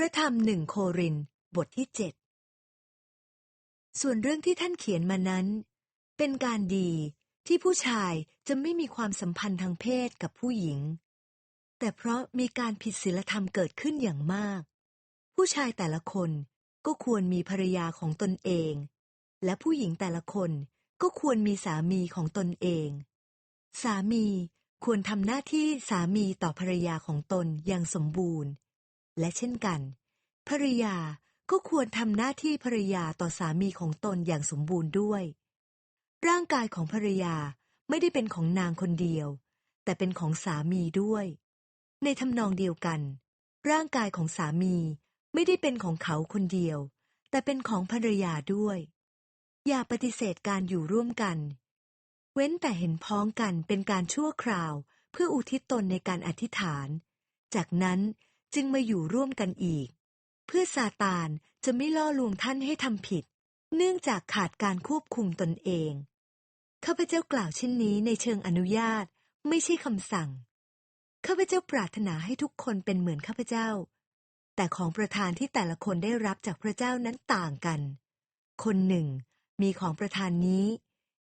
พระธรรมหนึ่งโครินบทที่เจ็ดส่วนเรื่องที่ท่านเขียนมานั้น เป็นการดีที่ผู้ชายจะไม่มีความสัมพันธ์ทางเพศกับผู้หญิง แต่เพราะมีการผิดศีลธรรมเกิดขึ้นอย่างมาก ผู้ชายแต่ละคนก็ควรมีภรรยาของตนเอง และผู้หญิงแต่ละคนก็ควรมีสามีของตนเอง สามีควรทำหน้าที่สามีต่อภรรยาของตนอย่างสมบูรณ์ และเช่นกัน ภรรยาก็ควรทำหน้าที่ภรรยาต่อสามีของตนอย่างสมบูรณ์ด้วย ร่างกายของภรรยาไม่ได้เป็นของนางคนเดียว แต่เป็นของสามีด้วย ในทำนองเดียวกัน ร่างกายของสามีไม่ได้เป็นของเขาคนเดียว แต่เป็นของภรรยาด้วย อย่าปฏิเสธการอยู่ร่วมกัน เว้นแต่เห็นพ้องกันเป็นการชั่วคราว เพื่ออุทิศตนในการอธิษฐาน จากนั้น จึงมาอยู่ร่วมกันอีก เพื่อซาตานจะไม่ล่อลวงท่านให้ทำผิด เนื่องจากขาดการควบคุมตนเอง ข้าพเจ้ากล่าวเช่นนี้ในเชิงอนุญาตไม่ใช่คำสั่ง ข้าพเจ้าปรารถนาให้ทุกคนเป็นเหมือนข้าพเจ้า แต่ของประทานที่แต่ละคนได้รับจากพระเจ้านั้นต่างกัน คนหนึ่งมีของประทานนี้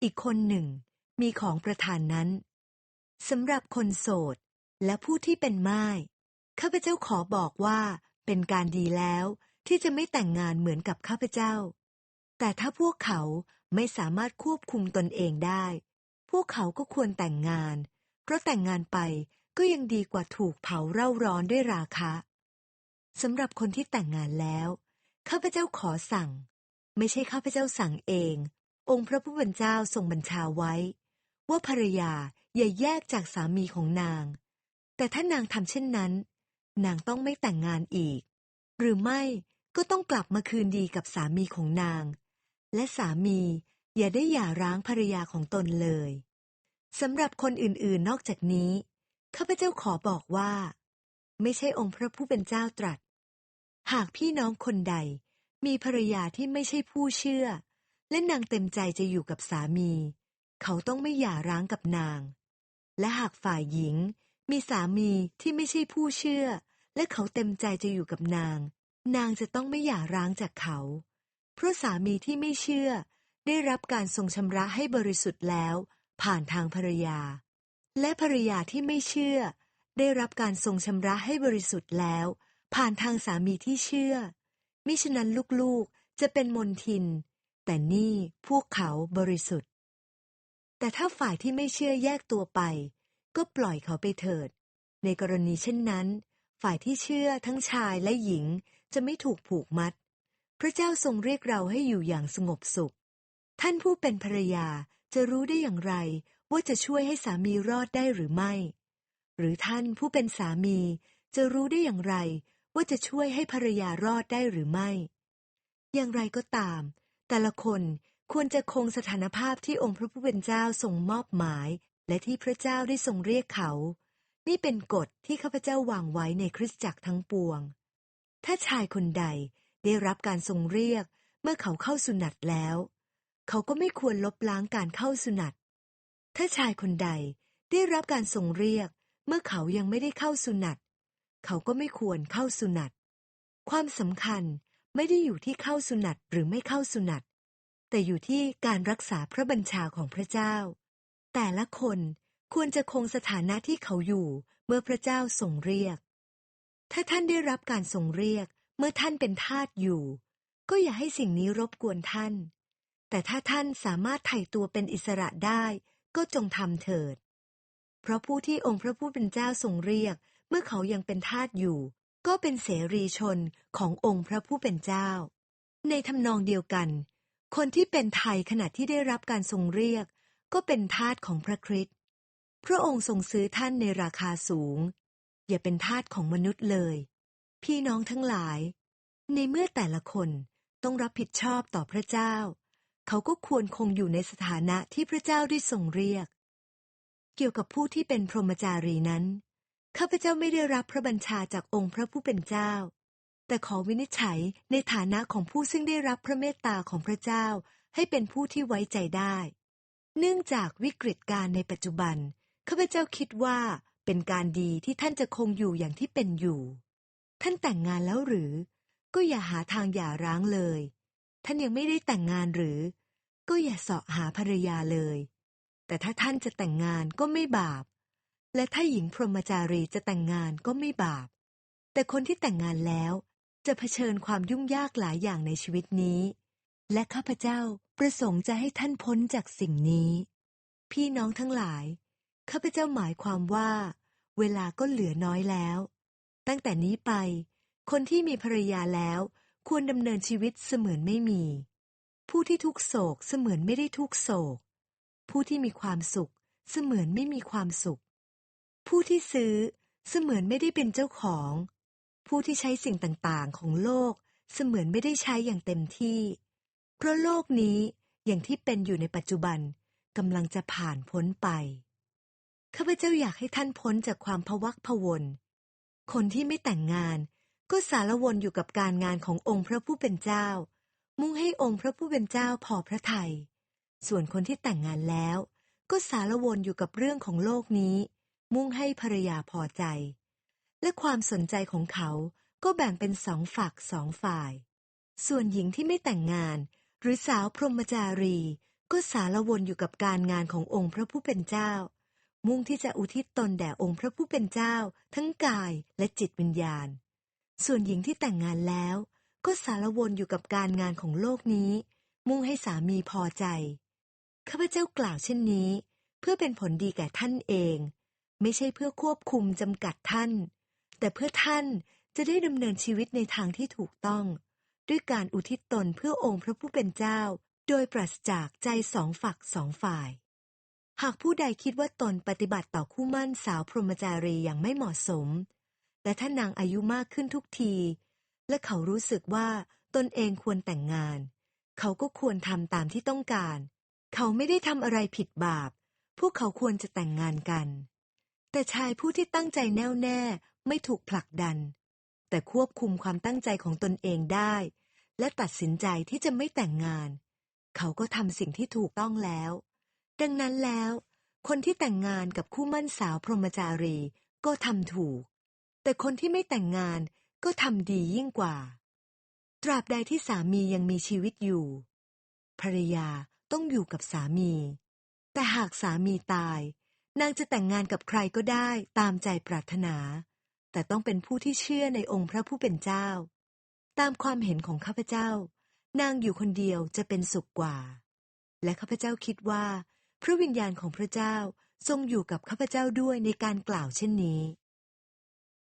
อีกคนหนึ่ง มีของประทานนั้นสำหรับคนโสดและผู้ที่เป็นไม่าย ข้าพเจ้าขอบอกว่าเป็นการดีแล้ว ที่จะไม่แต่งงานเหมือนกับข้าพเจ้า แต่ถ้าพวกเขาไม่สามารถควบคุมตนเองได้ พวกเขาก็ควรแต่งงาน เพราะแต่งงานไปก็ยังดีกว่าถูกเผาเร่าร้อนด้วยราคะสำหรับคนที่แต่งงานแล้ว ข้าพเจ้าขอสั่ง ไม่ใช่ข้าพเจ้าสั่งเอง องค์พระผู้เป็นเจ้าทรงบัญชาไว้ ว่าภรรยาอย่าแยกจากสามีของนาง แต่ถ้านางทำเช่นนั้น นางต้องไม่แต่งงานอีก หรือไม่ก็ต้องกลับมาคืนดีกับสามีของนาง และสามีอย่าได้หย่าร้างภรรยาของตนเลยสำหรับคนอื่นๆ นอกจากนี้ข้าพเจ้าขอบอกว่า ไม่ใช่องค์พระผู้เป็นเจ้าตรัส หากพี่น้องคนใดมีภรรยาที่ไม่ใช่ผู้เชื่อ และนางเต็มใจจะอยู่กับสามี เขาต้องไม่หย่าร้างกับนาง และหากฝ่ายหญิง มีสามีที่ไม่ใช่ผู้เชื่อ และเขาเต็มใจจะอยู่กับนาง นางจะต้องไม่หย่าร้างจากเขา เพราะสามีที่ไม่เชื่อ ได้รับการทรงชำระให้บริสุทธิ์แล้ว ผ่านทางภรรยา และภรรยาที่ไม่เชื่อ ได้รับการทรงชำระให้บริสุทธิ์แล้ว ผ่านทางสามีที่เชื่อ มิฉะนั้นลูกๆจะเป็นมนทิน แต่นี่พวกเขาบริสุทธิ์ แต่ถ้าฝ่ายที่ไม่เชื่อแยกตัวไป ก็ปล่อยเขาไปเถิด ในกรณีเช่นนั้น ฝ่ายที่เชื่อทั้งชายและหญิงจะไม่ถูกผูกมัด พระเจ้าทรงเรียกเราให้อยู่อย่างสงบสุข ท่านผู้เป็นภรรยาจะรู้ได้อย่างไรว่าจะช่วยให้สามีรอดได้หรือไม่ หรือท่านผู้เป็นสามีจะรู้ได้อย่างไรว่าจะช่วยให้ภรรยารอดได้หรือไม่ อย่างไรก็ตาม แต่ละคนควรจะคงสถานภาพที่องค์พระผู้เป็นเจ้าทรงมอบหมาย และที่พระเจ้าได้ทรงเรียกเขา นี่เป็นกฎที่ข้าพเจ้าวางไว้ในคริสตจักรทั้งปวง ถ้าชายคนใดได้รับการทรงเรียกเมื่อเขาเข้าสุนัตแล้ว เขาก็ไม่ควรลบล้างการเข้าสุนัตถ้าชายคนใดได้รับการทรงเรียก เมื่อเขายังไม่ได้เข้าสุนัตเขาก็ไม่ควรเข้าสุนัตความสำคัญไม่ได้อยู่ที่เข้าสุนัตหรือไม่เข้าสุนัตแต่อยู่ที่การรักษาพระบัญชาของพระเจ้า แต่ละคนควรจะคงสถานะที่เขาอยู่เมื่อพระเจ้าทรงเรียก ถ้าท่านได้รับการทรงเรียกเมื่อท่านเป็นทาสอยู่ ก็อย่าให้สิ่งนี้รบกวนท่าน แต่ถ้าท่านสามารถไถ่ตัวเป็นอิสระได้ก็จงทำเถิด เพราะผู้ที่องค์พระผู้เป็นเจ้าทรงเรียก เมื่อเขายังเป็นทาสอยู่ ก็เป็นเสรีชนขององค์พระผู้เป็นเจ้า ในทำนองเดียวกัน คนที่เป็นไทยขณะที่ได้รับการทรงเรียก ก็เป็นทาสของพระคริสต์ พระองค์ทรงซื้อท่านในราคาสูง อย่าเป็นทาสของมนุษย์เลย พี่น้องทั้งหลาย ในเมื่อแต่ละคนต้องรับผิดชอบต่อพระเจ้า เขาก็ควรคงอยู่ในสถานะที่พระเจ้าได้ทรงเรียก เกี่ยวกับผู้ที่เป็นพรหมจารีนั้น ข้าพเจ้าไม่ได้รับพระบัญชาจากองค์พระผู้เป็นเจ้า แต่ขอวินิจฉัยในฐานะของผู้ซึ่งได้รับพระเมตตาของพระเจ้าให้เป็นผู้ที่ไว้ใจได้ เนื่องจากวิกฤตการณ์ในปัจจุบัน ข้าพเจ้าคิดว่าเป็นการดีที่ท่านจะคงอยู่อย่างที่เป็นอยู่ ท่านแต่งงานแล้วหรือ ก็อย่าหาทางหย่าร้างเลย ท่านยังไม่ได้แต่งงานหรือ ก็อย่าเสาะหาภรรยาเลย แต่ถ้าท่านจะแต่งงานก็ไม่บาป และถ้าหญิงพรหมจารีจะแต่งงานก็ไม่บาป แต่คนที่แต่งงานแล้วจะเผชิญความยุ่งยากหลายอย่างในชีวิตนี้ และข้าพเจ้าประสงค์จะให้ท่านพ้นจากสิ่งนี้ พี่น้องทั้งหลาย ข้าพเจ้าหมายความว่า เวลาก็เหลือน้อยแล้ว ตั้งแต่นี้ไป คนที่มีภรรยาแล้ว ควรดำเนินชีวิตเสมือนไม่มี ผู้ที่ทุกโศกเสมือนไม่ได้ทุกโศก ผู้ที่มีความสุข เสมือนไม่มีความสุข ผู้ที่ซื้อเสมือนไม่ได้เป็นเจ้าของ ผู้ที่ใช้สิ่งต่างๆ ของโลก เสมือนไม่ได้ใช้อย่างเต็มที่ เพราะโลกนี้อย่างที่เป็นอยู่ในปัจจุบันกำลังจะผ่านพ้นไป ข้าพเจ้าอยากให้ท่านพ้นจากความพวักพวน คนที่ไม่แต่งงานก็สารวนอยู่กับการงานขององค์พระผู้เป็นเจ้า มุ่งให้องค์พระผู้เป็นเจ้าพอพระทยัย ส่วนคนที่แต่งงานแล้ว ก็สารวนอยู่กับเรื่องของโลกนี้ มุ่งให้ภรรยาพอใจ และความสนใจของเขาก็แบ่งเป็นสองฝักสองฝ่าย ส่วนหญิงที่ไม่แต่งงาน หรือสาวพรหมจารี ก็สารวนอยู่กับการงานขององค์พระผู้เป็นเจ้า มุ่งที่จะอุทิศตนแด่องค์พระผู้เป็นเจ้า ทั้งกายและจิตวิญญาณ ส่วนหญิงที่แต่งงานแล้ว ก็สารวนอยู่กับการงานของโลกนี้ มุ่งให้สามีพอใจข้าพเจ้ากล่าวเช่นนี้ เพื่อเป็นผลดีแก่ท่านเอง ไม่ใช่เพื่อควบคุมจำกัดท่าน แต่เพื่อท่านจะได้ดำเนินชีวิตในทางที่ถูกต้อง ด้วยการอุทิศตนเพื่อองค์พระผู้เป็นเจ้า โดยปราศจากใจสองฝักสองฝ่าย หากผู้ใดคิดว่าตนปฏิบัติต่อคู่มั่นสาวพรหมจารีอย่างไม่เหมาะสม และถ้านางอายุมากขึ้นทุกที และเขารู้สึกว่าตนเองควรแต่งงาน เขาก็ควรทำตามที่ต้องการ เขาไม่ได้ทำอะไรผิดบาป พวกเขาควรจะแต่งงานกัน แต่ชายผู้ที่ตั้งใจแน่วแน่ไม่ถูกผลักดัน แต่ควบคุมความตั้งใจของตนเองได้ และตัดสินใจที่จะไม่แต่งงาน เขาก็ทำสิ่งที่ถูกต้องแล้ว ดังนั้นแล้ว คนที่แต่งงานกับคู่มั่นสาวพรหมจารีก็ทำถูก แต่คนที่ไม่แต่งงานก็ทำดียิ่งกว่า ตราบใดที่สามียังมีชีวิตอยู่ ภรรยาต้องอยู่กับสามี แต่หากสามีตาย นางจะแต่งงานกับใครก็ได้ตามใจปรารถนา แต่ต้องเป็นผู้ที่เชื่อในองค์พระผู้เป็นเจ้า ตามความเห็นของข้าพเจ้า นางอยู่คนเดียวจะเป็นสุขกว่า และข้าพเจ้าคิดว่า พระวิญญาณของพระเจ้าทรงอยู่กับข้าพเจ้าด้วยในการกล่าวเช่นนี้